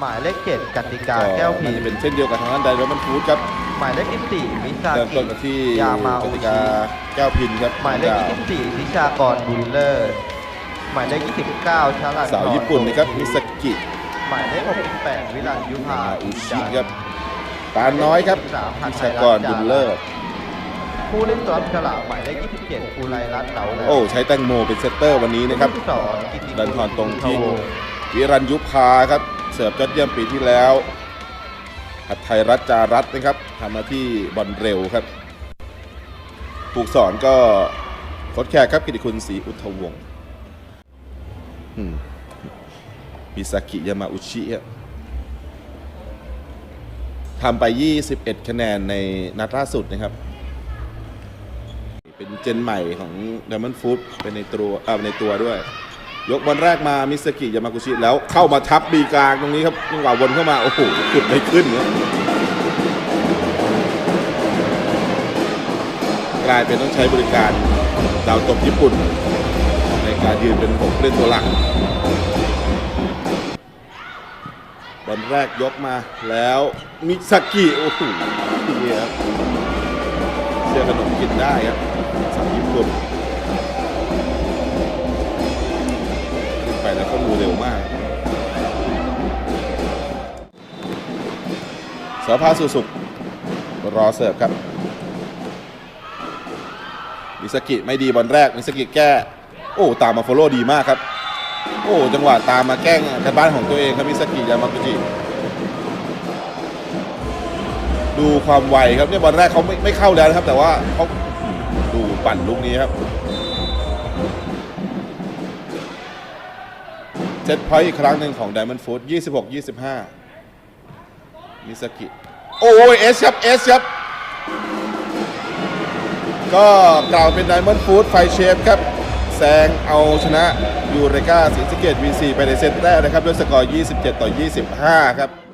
หมายเลขเจ็ดกติกาก็แก้วน่าพีจะเป็นเช่นเดียวกับทางด้านไดร์มันฟูดครับหมายเลขยี่สิบสี่มิซาเริ่มกิต้นกันที่ยามาโอกติชิกาแก้วพินครับหมายเลขดาวยี่สิบสี่นิชากรบุญเลิศหมายเลขยี่สิบเก้าชาลันสาวญี่ปุ่นนะครับมิสกิหมายเลขหกสิบแปดวิลันยุพาอุชิครับปานน้อยครับพิชากรบุญเลิศผู้เล่นตัวรับฉลากหมายเลขยี่สิบเจ็ดอุไรรัตน์เหลาแหลมโอ้ใช้แตงโมเป็นเซตเตอร์วันนี้นะครับผู้สอนกิติดันทอนตรงที่ทววิรันยุพาครับ เสิร์ฟยอดเยี่ยมปีที่แล้วหัดไทยรัตจารัตนะครับทำหน้าที่บอลเร็วครับผูกสอนก็โค้ชแขกครับกิติคุณศรีอุทวงศ์มิซากิยามาอุชิครับทำไป 21 คะแนนในนัดล่าสุดนะครับ เป็นเจนใหม่ของ Diamond Food เป็นในตัวอ่าในตัวด้วย ยกบอลแรกมามิสกิยามากุชิแล้วเข้ามาทับบีกลางตรงนี้ครับจังหวะวนเข้ามา โอ้โหขุดไม่ขึ้นครับกลายเป็นต้องใช้บริการดาวตบญี่ปุ่น ในการยืนเป็นผมเล่นตัวหลักบอลแรกยกมาแล้วมิซากิโอ้โหนี่ครับเชื่อขนมกินได้ครับสาวญี่ปุ่น มูเร็วมากสภาสุสุกรอเสิร์ฟครับมิสกิไม่ดีบอลแรกมิสกิแก้ โอ้ตามมาโฟโล่ดีมากครับ โอ้จังหวะตามมาแกล้งกันบ้านของตัวเองครับมิสกิยามากุจิดูความไวครับเนี่ยบอลแรกเขาไม่ไม่เข้าแล้วนะครับ แต่ว่าเขาดูปั่นลูกนี้ครับ เซตพอยต์อีกครั้งหนึ่งของ Diamond Food 26 25มิสกิ โอ้ยเอสครับเอสครับ ก็กล่าวเป็น Diamond Food ไฟเชฟครับ แซงเอาชนะยูเรกาสีสเกต V4 ไปในเซตแรกนะครับ ด้วยสกอร์ 27 ต่อ 25 ครับ